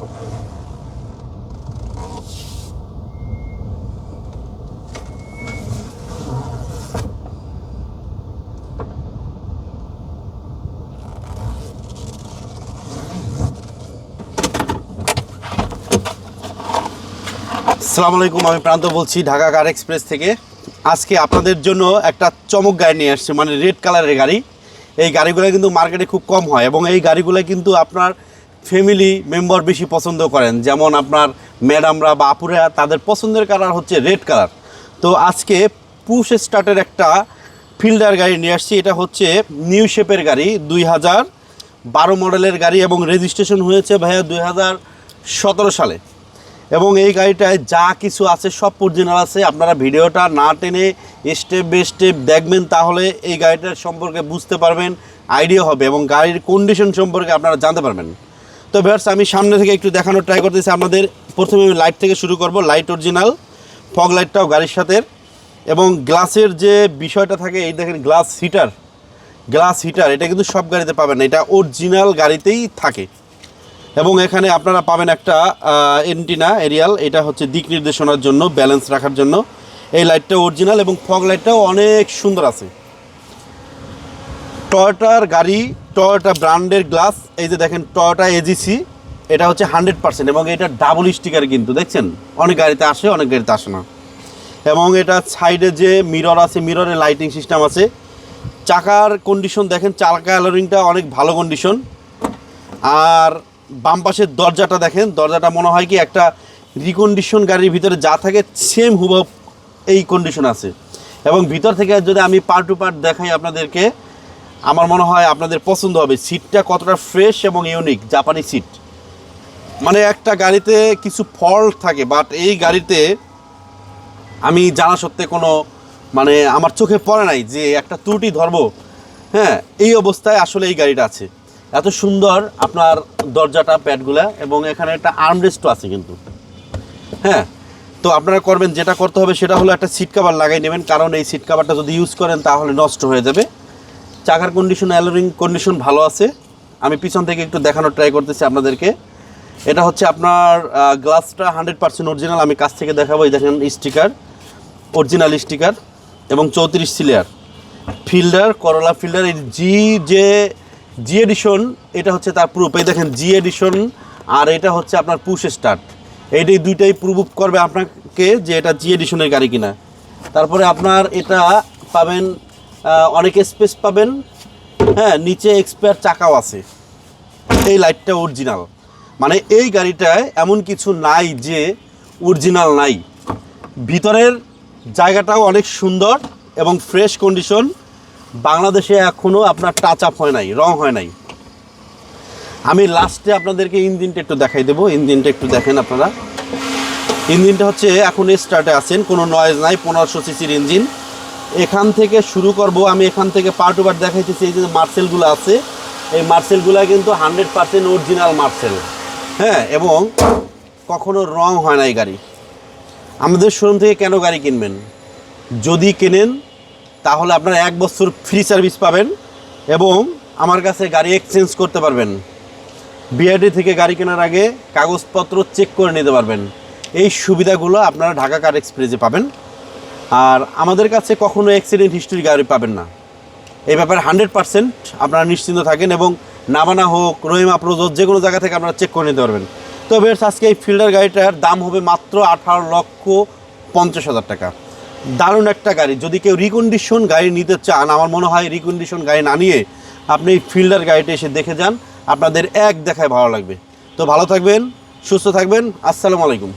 আসসালামু আলাইকুম, আমি প্রান্ত বলছি ঢাকা কার এক্সপ্রেস থেকে। আজকে আপনাদের জন্য একটা চমক গাড়ি নিয়ে আসছে মানে রেড কালারের গাড়ি। এই গাড়িগুলো কিন্তু মার্কেটে খুব কম হয় এবং এই গাড়িগুলো কিন্তু আপনার ফ্যামিলি মেম্বার বেশি পছন্দ করেন। যেমন আপনার ম্যাডামরা বা আপুরা, তাদের পছন্দের কালার হচ্ছে রেড কালার তো আজকে পুশ স্টার্টের একটা ফিল্ডার গাড়ি নিয়ে আসছি। এটা হচ্ছে নিউ শেপের গাড়ি, দুই হাজার বারো মডেলের গাড়ি এবং রেজিস্ট্রেশন হয়েছে ভাইয়া দুই হাজার সতেরো সালে। এবং এই গাড়িটায় যা কিছু আছে, সব অরিজিনাল আছে। আপনারা ভিডিওটা না টেনে স্টেপ বাই স্টেপ দেখবেন, তাহলে এই গাড়িটার সম্পর্কে বুঝতে পারবেন আইডিয়া হবে এবং গাড়ির কন্ডিশন সম্পর্কে আপনারা জানতে পারবেন। তো ভিউয়ার্স আমি সামনে থেকে একটু দেখানোর ট্রাই করতেছি। আপনাদের প্রথমে আমি লাইট থেকে শুরু করব। লাইট অরিজিনাল ফগ লাইটটাও গাড়ির সাথে। এবং গ্লাসের যে বিষয়টা থাকে, এই দেখেন গ্লাস হিটার গ্লাস হিটার এটা কিন্তু সব গাড়িতে পাবেন না। এটা অরিজিনাল গাড়িতেই থাকে। এবং এখানে আপনারা পাবেন একটা এন্টিনা এরিয়াল এটা হচ্ছে দিক নির্দেশনার জন্য ব্যালেন্স রাখার জন্য। এই লাইটটা অরিজিনাল এবং ফগ লাইটটাও অনেক সুন্দর আছে। টয়টার গাড়ি টয়োটা ব্র্যান্ডের গ্লাস এই যে দেখেন টয়োটা এজিসি এটা হচ্ছে হান্ড্রেড পার্সেন্ট এবং এটা ডাবল স্টিকার কিন্তু, দেখছেন? অনেক গাড়িতে আসে, অনেক গাড়িতে আসে না। এবং এটা সাইডে যে মিরর আছে মিররে লাইটিং সিস্টেম আছে। চাকার কন্ডিশন দেখেন, চাকা কালারিংটা অনেক ভালো কন্ডিশন আর বাম পাশের দরজাটা দেখেন, দরজাটা মনে হয় কি একটা রিকন্ডিশন গাড়ির ভিতরে যা থাকে সেম হুবহু এই কন্ডিশন আছে। এবং ভিতর থেকে যদি আমি পার্ট টু পার্ট দেখাই আপনাদেরকে আমার মনে হয় আপনাদের পছন্দ হবে। সিটটা কতটা ফ্রেশ এবং ইউনিক জাপানি সিট মানে একটা গাড়িতে কিছু ফল্ট থাকে বাট এই গাড়িতে আমি জানা সত্ত্বে কোনো মানে আমার চোখে পড়ে নাই যে একটা ত্রুটি ধরবো। হ্যাঁ এই অবস্থায় আসলে এই গাড়িটা আছে। এত সুন্দর আপনার দরজাটা, প্যাডগুলা, এবং এখানে একটা আর্মরেস্টও আছে কিন্তু। হ্যাঁ তো আপনারা করবেন যেটা করতে হবে সেটা হলো একটা সিট কাভার লাগাই নেবেন, কারণ এই সিট কাভারটা যদি ইউজ করেন তাহলে নষ্ট হয়ে যাবে। চাকার কন্ডিশন অ্যালোরিং কন্ডিশন ভালো আছে। আমি পিছন থেকে একটু দেখানোর ট্রাই করতেছি আপনাদেরকে। এটা হচ্ছে আপনার গ্লাসটা হান্ড্রেড পার্সেন্ট অরিজিনাল আমি কাছ থেকে দেখাবো, এই দেখেন স্টিকার অরিজিনাল স্টিকার এবং চৌত্রিশ সিলিয়ার ফিল্ডার করলা ফিল্ডার এই জি যে জি এডিশন এটা হচ্ছে তার প্রুফ এই দেখেন জি এডিশন আর এটা হচ্ছে আপনার পুশ স্টার্ট এইটাই দুইটাই প্রুভ করবে আপনাকে যে এটা জি এডিশনের গাড়ি কিনা। তারপরে আপনার এটা পাবেন অনেক স্পেস পাবেন। হ্যাঁ নিচে এক্সপায়ার চাকাও আছে। এই লাইটটা অরিজিনাল মানে এই গাড়িটায় এমন কিছু নাই যে অরিজিনাল নাই। ভিতরের জায়গাটাও অনেক সুন্দর এবং ফ্রেশ কন্ডিশন বাংলাদেশে এখনও আপনার টাচ আপ হয় নাই, রং হয় নাই। আমি লাস্টে আপনাদেরকে ইঞ্জিনটা একটু দেখাই দেবো। ইঞ্জিনটা একটু দেখেন আপনারা। ইঞ্জিনটা হচ্ছে, এখন স্টার্টে আছেন। কোনো নয়েজ নাই, পনেরোশো সিসির ইঞ্জিন। এখান থেকে শুরু করব। আমি এখান থেকে পার্ট পার্ট দেখাইতেছি, এই যে মার্সেলগুলো আছে। এই মার্সেলগুলো কিন্তু হান্ড্রেড পার্সেন্ট অরিজিনাল মার্সেল। হ্যাঁ এবং কখনো রং হয় না এই গাড়ি। আমাদের শোরুম থেকে কেন গাড়ি কিনবেন? যদি কেনেন, তাহলে আপনারা এক বছর ফ্রি সার্ভিস পাবেন এবং আমার কাছে গাড়ি এক্সচেঞ্জ করতে পারবেন। বিআরডি থেকে গাড়ি কেনার আগে কাগজপত্র চেক করে নিতে পারবেন। এই সুবিধাগুলো আপনারা ঢাকা কার এক্সপ্রেসে পাবেন। আর আমাদের কাছে কখনো অ্যাক্সিডেন্ট হিস্ট্রি গাড়ি পাবেন না। এই ব্যাপারে হান্ড্রেড পার্সেন্ট আপনারা নিশ্চিন্ত থাকেন এবং নামানা হোক, রহিমা প্রযোজ যে কোনো জায়গা থেকে আপনারা চেক করে নিতে পারবেন। তো বেশ আজকে এই ফিল্ডার গাড়িটার দাম হবে মাত্র আঠারো লক্ষ পঞ্চাশ হাজার টাকা। দারুণ একটা গাড়ি। যদি কেউ রিকন্ডিশন গাড়ি নিতে চান, আমার মনে হয় রিকন্ডিশন গাড়ি না নিয়ে আপনি এই ফিল্ডার গাড়িটা এসে দেখে যান, আপনাদের এক দেখায় ভালো লাগবে। তো ভালো থাকবেন, সুস্থ থাকবেন, আসসালামু আলাইকুম।